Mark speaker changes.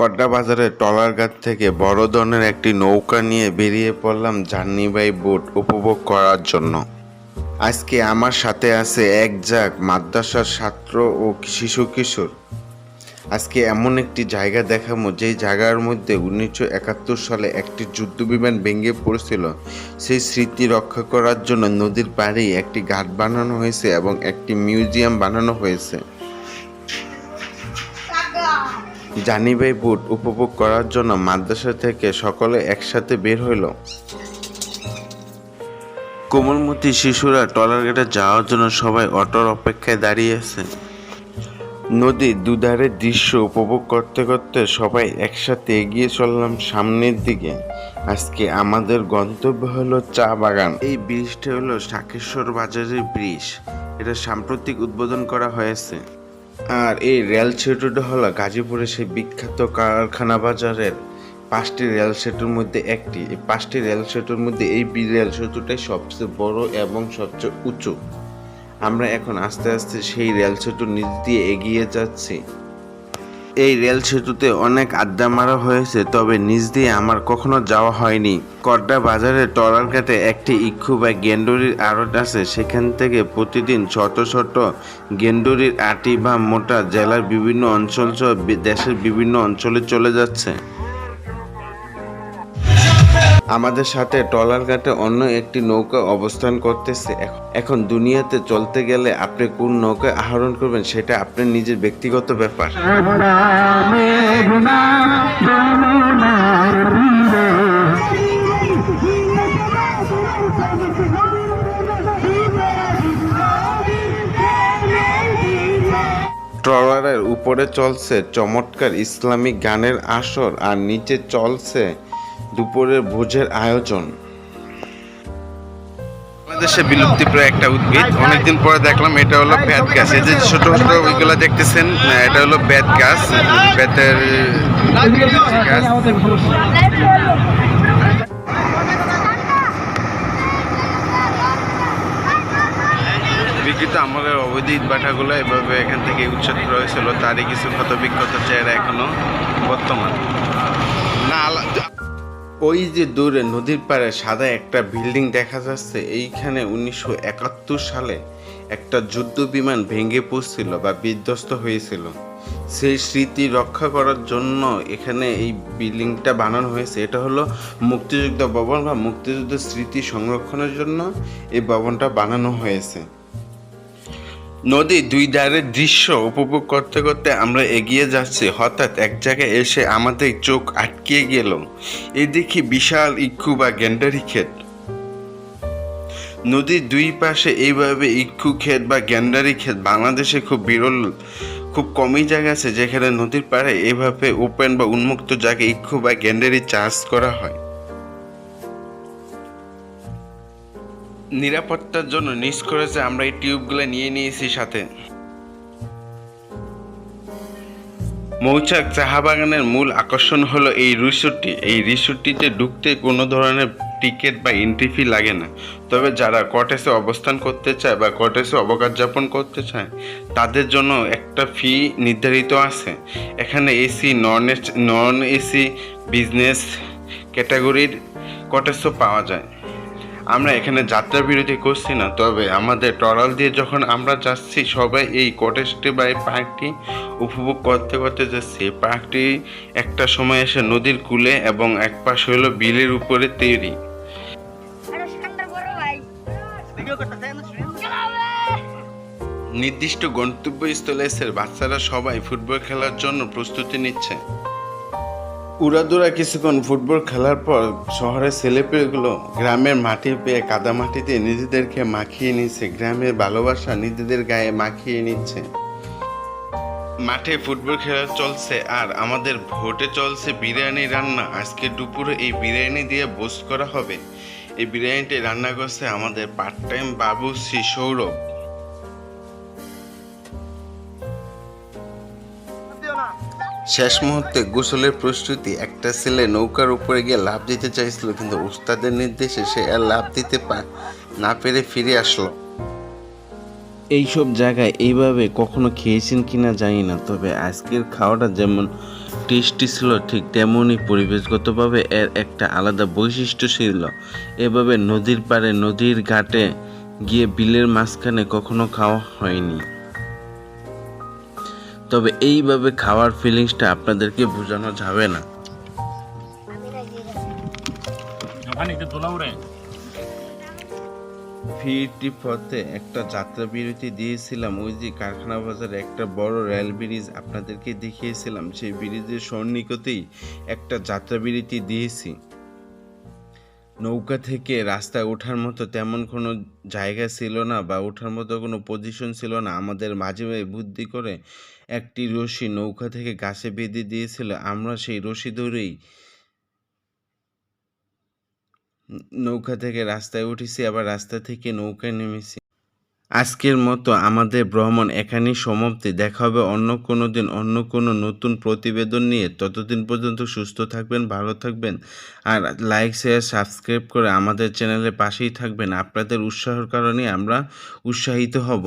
Speaker 1: কড্ডা বাজারের টলারঘাট থেকে বড় ধরনের একটি নৌকা নিয়ে বেরিয়ে পড়লাম জার্নিবাই বোট উপভোগ করার জন্য। আজকে আমার সাথে আছে এক জাগ মাদ্রাসার ছাত্র ও শিশু কিশোর। আজকে এমন একটি জায়গা দেখাবো যেই জায়গার মধ্যে উনিশশো একাত্তর সালে একটি যুদ্ধ বিমান ভেঙে পড়েছিল। সেই স্মৃতি রক্ষা করার জন্য নদীর পাড়েই একটি ঘাট বানানো হয়েছে এবং একটি মিউজিয়াম বানানো হয়েছে। জানিবাই বুট উপভোগ করার জন্য মাদ্রাসা থেকে সকলে একসাথে বের হইল। কোমলমতি শিশুরা টলারঘাটে যাওয়ার জন্য সবাই অটোর অপেক্ষায় দাঁড়িয়ে আছে। নদীর দুধারের দৃশ্য উপভোগ করতে করতে সবাই একসাথে এগিয়ে চললাম সামনের দিকে। আজকে আমাদের গন্তব্য হলো চা বাগান। এই ব্রিজটা হলো শাকেশ্বর বাজারের ব্রিজ। এটা সাম্প্রতিক উদ্বোধন করা হয়েছে। আর এই রেল সেতুটা হলো গাজীপুরের সেই বিখ্যাত কারখানা বাজারের পাঁচটি রেল সেতুর মধ্যে একটি। এই পাঁচটি রেল সেতুর মধ্যে এই বি- রেল সেতুটাই সবচেয়ে বড় এবং সবচেয়ে উঁচু। আমরা এখন আস্তে আস্তে সেই রেল সেতুর নিচ দিয়ে এগিয়ে যাচ্ছি। এই রেল সেতুতে অনেক আড্ডা মারা হয়েছে, তবে নিজ দিয়ে আমার কখনো যাওয়া হয়নি। কড্ডা বাজারে টলারঘাটে একটি ইক্ষু বা গেন্ডুরির আড়ত আছে, সেখান থেকে প্রতিদিন ছোট ছোট গেন্ডুরির আটি বা মোটা জেলার বিভিন্ন অঞ্চল সহ দেশের বিভিন্ন অঞ্চলে চলে যাচ্ছে। আমাদের সাথে টলার ঘাটে অন্য একটি নৌকা অবস্থান করতেছে। এখন দুনিয়াতে চলতে গেলে আপনি কোন নৌকা আহরণ করবেন সেটা আপনার নিজের ব্যক্তিগত ব্যাপার। ট্রলারের উপরে চলছে চমৎকার ইসলামিক গানের আসর আর নিচে চলছে দুপুরের ভোজের আয়োজন। বাংলাদেশে বিলুপ্তিপ্রায় একটা উদ্ভিদ। অনেকদিন পরে দেখলাম এটা হলো বেত গাছ। এই যে ছোট ছোট ওইগুলো দেখতেছেন এটা হলো বেত গাছ। বেতের গাছ। আমলের অবৈধ ইটভাটাগুলো এভাবে এখান থেকে উচ্ছেদ করা হয়েছিল তারই কিছু ক্ষত বিক্ষত চেহারা এখনও বর্তমান। না ওই যে দূরে নদীর পাড়ে সাদা একটা বিল্ডিং দেখা যাচ্ছে, এইখানে উনিশশো একাত্তর সালে একটা যুদ্ধ বিমান ভেঙে পড়ছিল বা বিধ্বস্ত হয়েছিল। সেই স্মৃতি রক্ষা করার জন্য এখানে এই বিল্ডিংটা বানানো হয়েছে। এটা হলো মুক্তিযুদ্ধ ভবন বা মুক্তিযুদ্ধ স্মৃতি সংরক্ষণের জন্য এই ভবনটা বানানো হয়েছে। নদী দুই ধারের দৃশ্য উপভোগ করতে করতে আমরা এগিয়ে যাচ্ছি। হঠাৎ এক জায়গায় এসে আমাদের চোখ আটকে গেল। এই দেখি বিশাল ইক্ষু বা গ্যান্ডারি ক্ষেত। নদীর দুই পাশে এইভাবে ইক্ষু ক্ষেত বা গ্যান্ডারি ক্ষেত। বাংলাদেশে খুব বিরল, খুব কমই জায়গা আছে যেখানে নদীর পাড়ে এভাবে ওপেন বা উন্মুক্ত জায়গায় ইক্ষু বা গ্যান্ডারি চাষ করা হয়। নিরাপত্তার জন্য নিজ করেছে, আমরা এই টিউবগুলো নিয়ে নিয়েছি সাথে। মৌচাক চাহা বাগানের মূল আকর্ষণ হলো এই রিসোর্টটি। এই রিসোর্টটিতে ঢুকতে কোনো ধরনের টিকিট বা এন্ট্রি ফি লাগে না। তবে যারা কটেজে অবস্থান করতে চায় বা কটেজে অবকাশ যাপন করতে চায়, তাদের জন্য একটা ফি নির্ধারিত আছে। এখানে AC non non AC business ক্যাটাগরির কটেজও পাওয়া যায়। আমরা এখানে যাত্রা বিরতি করছি না, তবে আমাদের টরাল দিয়ে যখন আমরা যাচ্ছি, সবাই এই কটেজটি বা এই পার্কটি উপভোগ করতে করতে যাচ্ছি। পার্কটি একটা সময় এসে নদীর কূলে এবং এক পাশে হলো বিলের উপরে তৈরি। নির্দিষ্ট গন্তব্যস্থলে এসে বাচ্চারা সবাই ফুটবল খেলার জন্য প্রস্তুতি নিচ্ছে। উড়াদুরা কিছুক্ষণ ফুটবল খেলার পর শহরের ছেলেপেলেগুলো গ্রামের মাটি পেয়ে কাদা মাটিতে নিজেদেরকে মাখিয়ে নিচ্ছে। গ্রামের ভালোবাসা নিজেদের গায়ে মাখিয়ে নিচ্ছে। মাঠে ফুটবল খেলা চলছে আর আমাদের ভোটে চলছে বিরিয়ানি রান্না। আজকে দুপুরে এই বিরিয়ানি দিয়ে বোস করা হবে। এই বিরিয়ানিটি রান্না করছে আমাদের পার্ট টাইম বাবু শ্রী সৌরভ। শেষ মুহূর্তে গোসলের প্রস্তুতি, একটা ছেলে নৌকার উপরে গিয়ে লাভ দিতে চাইছিল, কিন্তু উস্তাদের নির্দেশে সে আর লাভ দিতে না পেরে ফিরে আসলো। এইসব জায়গায় এইভাবে কখনো খেয়েছেন কিনা জানি না, তবে আজকের খাওয়াটা যেমন টেস্টি ছিল, ঠিক তেমনই পরিবেশগতভাবে এর একটা আলাদা বৈশিষ্ট্য ছিল। এভাবে নদীর পাড়ে, নদীর ঘাটে গিয়ে বিলের মাঝখানে কখনো খাওয়া হয়নি। তবে এইভাবে খাওয়ার ফিলিংসটা আপনাদেরকে বোঝানো যাবে না। ফিরতি পথে একটা যাত্রা বিরতি দিয়েছিলাম। ওই যে কারখানা বাজারে একটা বড় রেল ব্রিজ আপনাদেরকে দেখিয়েছিলাম। সেই ব্রিজের সন্নিকতেই একটা যাত্রা বিরতি দিয়েছি। নৌকা থেকে রাস্তায় ওঠার মতো তেমন কোনো জায়গা ছিল না বা ওঠার মতো কোনো পজিশন ছিল না। আমাদের মাঝে বুদ্ধি করে একটি রশি নৌকা থেকে গাছে বেঁধে দিয়েছিল। আমরা সেই রশি ধরেই নৌকা থেকে রাস্তায় উঠেছি, আবার রাস্তা থেকে নৌকায় নেমেছি। আজকের মতো আমাদের ভ্রমণ এখানেই সমাপ্তি। দেখা হবে অন্য কোনো দিন, অন্য কোনো নতুন প্রতিবেদন নিয়ে। ততদিন পর্যন্ত সুস্থ থাকবেন, ভালো থাকবেন। আর লাইক শেয়ার সাবস্ক্রাইব করে আমাদের চ্যানেলের পাশেই থাকবেন। আপনাদের উৎসাহের কারণে আমরা উৎসাহিত হব।